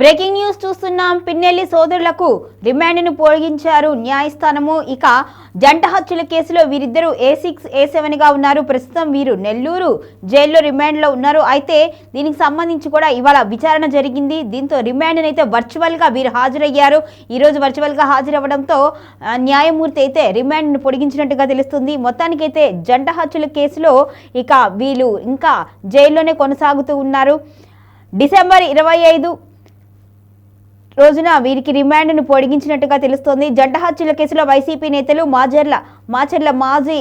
Breaking news చూస్తున్నాం. పిన్నెల్లి సోదరులకు రిమాండ్ను పొడిగించారు న్యాయస్థానము. ఇక జంట హత్యల కేసులో వీరిద్దరూ ఏ సిక్స్ ఏ సెవెన్గా ఉన్నారు. ప్రస్తుతం వీరు నెల్లూరు జైల్లో రిమాండ్లో ఉన్నారు. అయితే దీనికి సంబంధించి కూడా ఇవాళ విచారణ జరిగింది. దీంతో రిమాండ్ అయితే వర్చువల్గా వీరు హాజరయ్యారు. ఈ రోజు వర్చువల్గా హాజరవ్వడంతో న్యాయమూర్తి అయితే రిమాండ్ను పొడిగించినట్టుగా తెలుస్తుంది. మొత్తానికైతే జంట హత్యల కేసులో ఇక వీళ్ళు ఇంకా జైల్లోనే కొనసాగుతూ ఉన్నారు. డిసెంబర్ ఇరవై ఐదు రోజున వీరికి రిమాండ్ను పొడిగించినట్టుగా తెలుస్తోంది. జంట హత్యల కేసులో వైసీపీ నేతలు మాజర్ల మాచర్ల మాజీ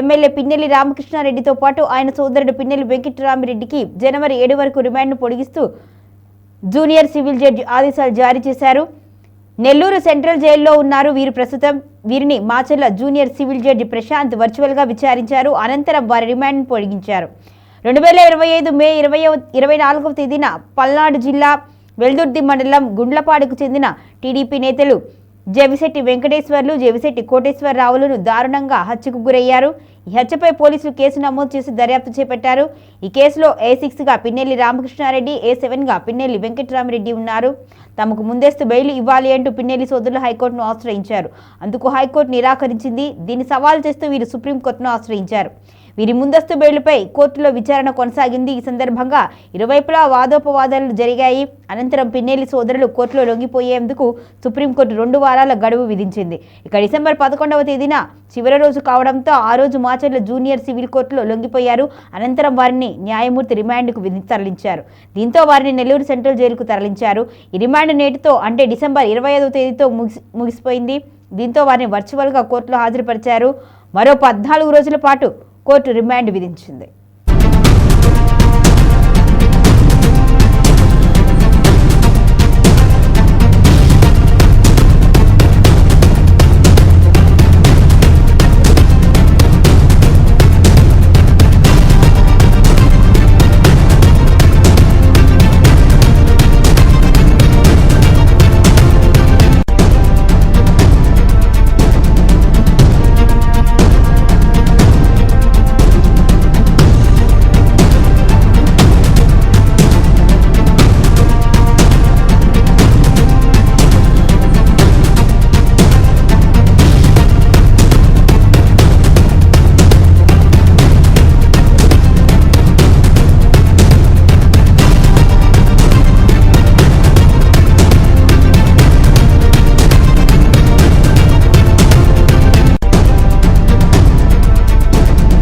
ఎమ్మెల్యే పిన్నెల్లి రామకృష్ణారెడ్డితో పాటు ఆయన సోదరుడు పిన్నెల్లి వెంకటరామిరెడ్డికి జనవరి ఏడు వరకు రిమాండ్ను పొడిగిస్తూ జూనియర్ సివిల్ జడ్జి ఆదేశాలు జారీ చేశారు. నెల్లూరు సెంట్రల్ జైల్లో ఉన్నారు వీరు ప్రస్తుతం. వీరిని Macherla junior civil judge Prashant వర్చువల్గా విచారించారు. అనంతరం వారి రిమాండ్ను పొడిగించారు. రెండు వేల ఇరవై ఐదు మే ఇరవై ఇరవై నాలుగవ తేదీన పల్నాడు జిల్లా వెల్దుర్తి మండలం గుండ్లపాడుకు చెందిన టీడీపీ నేతలు జవిశెట్టి వెంకటేశ్వర్లు జవిశెట్టి కోటేశ్వరరావులను దారుణంగా హత్యకు గురయ్యారు. ఈ హత్యపై పోలీసులు కేసు నమోదు చేసి దర్యాప్తు చేపట్టారు. ఈ కేసులో ఏ సిక్స్గా పిన్నెల్లి రామకృష్ణారెడ్డి ఏ సెవెన్గా పిన్నెల్లి వెంకటరామిరెడ్డి ఉన్నారు. తమకు ముందస్తు బెయిల్ ఇవ్వాలి అంటూ పిన్నెల్లి సోదరులు హైకోర్టును ఆశ్రయించారు. అందుకు హైకోర్టు నిరాకరించింది. దీన్ని సవాల్ చేస్తూ వీరు సుప్రీంకోర్టును ఆశ్రయించారు. వీరి ముందస్తు బెయిల్పై కోర్టులో విచారణ కొనసాగింది. ఈ సందర్భంగా ఇరువైపులా వాదోపవాదాలు జరిగాయి. అనంతరం పిన్నేలి సోదరులు కోర్టులో లొంగిపోయేందుకు సుప్రీంకోర్టు రెండు వారాల గడువు విధించింది. ఇక డిసెంబర్ పదకొండవ తేదీన చివరి రోజు కావడంతో ఆ రోజు మాచర్ల జూనియర్ సివిల్ కోర్టులో లొంగిపోయారు. అనంతరం వారిని న్యాయమూర్తి రిమాండ్కు విధి తరలించారు. దీంతో వారిని నెల్లూరు సెంట్రల్ జైలుకు తరలించారు. ఈ రిమాండ్ నేటితో అంటే డిసెంబర్ ఇరవై ఐదవ తేదీతో ముగిసి ముగిసిపోయింది. దీంతో వారిని వర్చువల్గా కోర్టులో హాజరుపరిచారు. మరో పద్నాలుగు రోజుల పాటు కోర్టు రిమాండ్ విధించింది.